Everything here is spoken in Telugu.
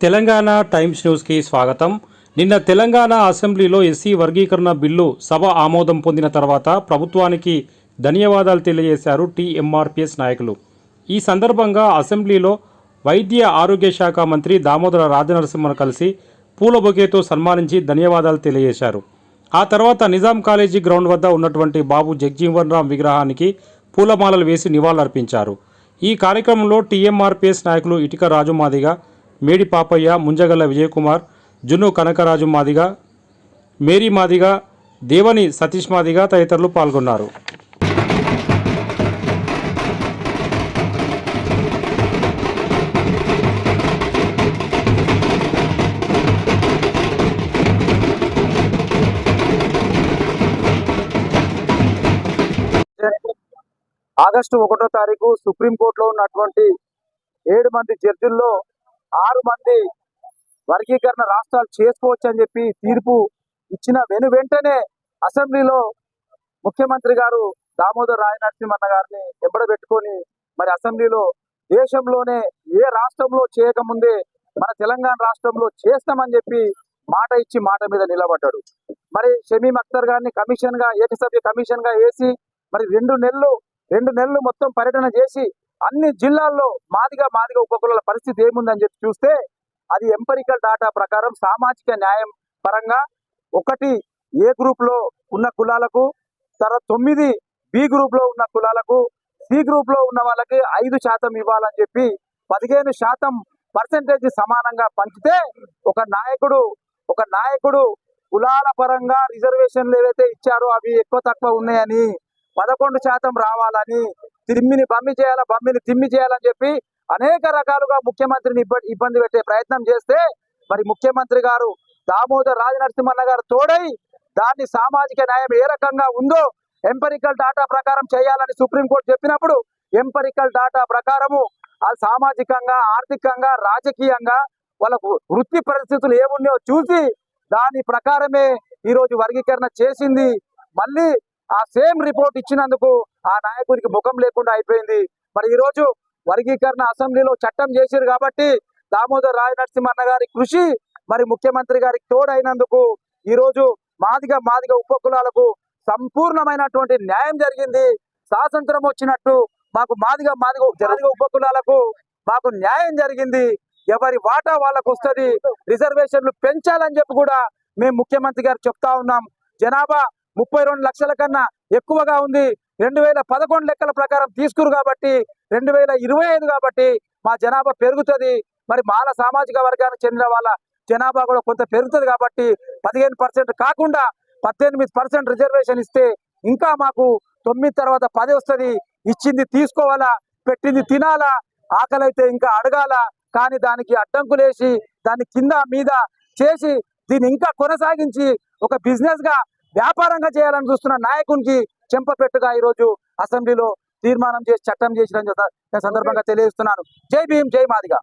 తెలంగాణ టైమ్స్ న్యూస్కి స్వాగతం. నిన్న తెలంగాణ అసెంబ్లీలో ఎస్సీ వర్గీకరణ బిల్లు సభ ఆమోదం పొందిన తర్వాత ప్రభుత్వానికి ధన్యవాదాలు తెలియజేశారు టీఎంఆర్పిఎస్ నాయకులు. ఈ సందర్భంగా అసెంబ్లీలో వైద్య ఆరోగ్య శాఖ మంత్రి దామోదర రాజనరసింహను కలిసి పూల బొకేతో సన్మానించి ధన్యవాదాలు తెలియజేశారు. ఆ తర్వాత నిజాం కాలేజీ గ్రౌండ్ వద్ద ఉన్నటువంటి బాబు జగ్జీవన్ రామ్ విగ్రహానికి పూలమాలలు వేసి నివాళులర్పించారు. ఈ కార్యక్రమంలో టీఎంఆర్పీఎస్ నాయకులు ఇటుక రాజుమాదిగా మేడి పాపయ్య ముంజగల్ల విజయకుమార్ జున్ను కనకరాజు మాదిగ మేరీ మాదిగ దేవని సతీష్ మాదిగ తదితరులు పాల్గొన్నారు. ఆగస్టు ఒకటో తారీఖు సుప్రీంకోర్టులో ఉన్నటువంటి ఏడు మంది జడ్జిల్లో ఆరు మంది వర్గీకరణ రాష్ట్రాలు చేసుకోవచ్చు అని చెప్పి తీర్పు ఇచ్చిన వెను వెంటనే అసెంబ్లీలో ముఖ్యమంత్రి గారు దామోదర్ రాయ నరసింహన్న గారిని ఎంబడబెట్టుకొని మరి అసెంబ్లీలో దేశంలోనే ఏ రాష్ట్రంలో చేయకముందే మన తెలంగాణ రాష్ట్రంలో చేస్తామని చెప్పి మాట ఇచ్చి మాట మీద నిలబడ్డాడు. మరి షమీం అఖ్తర్ గారిని కమిషన్గా ఏకసభ్య కమిషన్గా వేసి మరి రెండు నెలలు రెండు నెలలు మొత్తం పర్యటన చేసి అన్ని జిల్లాల్లో మాదిగా మాదిగా ఉపకులాల పరిస్థితి ఏముందని చెప్పి చూస్తే అది ఎంపరికల్ డాటా ప్రకారం సామాజిక న్యాయం పరంగా ఒకటి ఏ గ్రూప్లో ఉన్న కులాలకు తర్వాత తొమ్మిది బి గ్రూప్లో ఉన్న కులాలకు సి గ్రూప్లో ఉన్న వాళ్ళకి ఐదు శాతం ఇవ్వాలని చెప్పి పదిహేను శాతం పర్సంటేజ్ సమానంగా పంచితే ఒక నాయకుడు ఒక నాయకుడు కులాల పరంగా రిజర్వేషన్లు ఏవైతే ఇచ్చారో అవి ఎక్కువ తక్కువ ఉన్నాయని పదకొండు శాతం రావాలని తిమ్మిని బమ్మి చేయాలా బమ్మిని తిమ్మి చేయాలని చెప్పి అనేక రకాలుగా ముఖ్యమంత్రిని ఇబ్బంది ఇబ్బంది పెట్టే ప్రయత్నం చేస్తే మరి ముఖ్యమంత్రి గారు దామోదర్ రాజనరసింహన్న గారు తోడై దాన్ని సామాజిక న్యాయం ఏ రకంగా ఉందో ఎంపరికల్ డాటా ప్రకారం చేయాలని సుప్రీంకోర్టు చెప్పినప్పుడు ఎంపరికల్ డాటా ప్రకారము అది సామాజికంగా ఆర్థికంగా రాజకీయంగా వాళ్ళకు వృత్తి పరిస్థితులు ఏమున్నాయో చూసి దాని ప్రకారమే ఈరోజు వర్గీకరణ చేసింది. మళ్ళీ ఆ సేమ్ రిపోర్ట్ ఇచ్చినందుకు ఆ నాయకుడికి ముఖం లేకుండా అయిపోయింది. మరి ఈరోజు వర్గీకరణ అసెంబ్లీలో చట్టం చేశారు కాబట్టి దామోదర్ రాయ నరసింహన్న గారి కృషి మరి ముఖ్యమంత్రి గారికి తోడైనందుకు ఈ రోజు మాదిగా మాదిగా ఉపకులాలకు సంపూర్ణమైనటువంటి న్యాయం జరిగింది. స్వాతంత్రం వచ్చినట్టు మాకు మాదిగా మాదిగా ఉప ఉపకులాలకు మాకు న్యాయం జరిగింది. ఎవరి వాటా వాళ్ళకు వస్తుంది రిజర్వేషన్లు పెంచాలని చెప్పి కూడా మేము ముఖ్యమంత్రి గారు చెప్తా ఉన్నాం. జనాభా ముప్పై రెండు లక్షల కన్నా ఎక్కువగా ఉంది. రెండు వేల పదకొండు లెక్కల ప్రకారం తీసుకురు కాబట్టి రెండు వేల ఇరవై ఐదు కాబట్టి మా జనాభా పెరుగుతుంది. మరి మాల సామాజిక వర్గానికి చెందిన వాళ్ళ జనాభా కూడా కొంత పెరుగుతుంది కాబట్టి పదిహేను పర్సెంట్ కాకుండా పద్దెనిమిది పర్సెంట్ రిజర్వేషన్ ఇస్తే ఇంకా మాకు తొమ్మిది తర్వాత పది వస్తుంది. ఇచ్చింది తీసుకోవాలా? పెట్టింది తినాలా? ఆకలైతే ఇంకా అడగాల. కానీ దానికి అడ్డంకులేసి దాని కింద మీద చేసి దీన్ని ఇంకా కొనసాగించి ఒక బిజినెస్గా వ్యాపారంగా చేయాలని చూస్తున్న నాయకునికి చెంపపెట్టుగా ఈ రోజు అసెంబ్లీలో తీర్మానం చేసి చట్టం చేసిన సందర్భంగా తెలియజేస్తున్నాను. జై భీమ్ జై మాదిగా.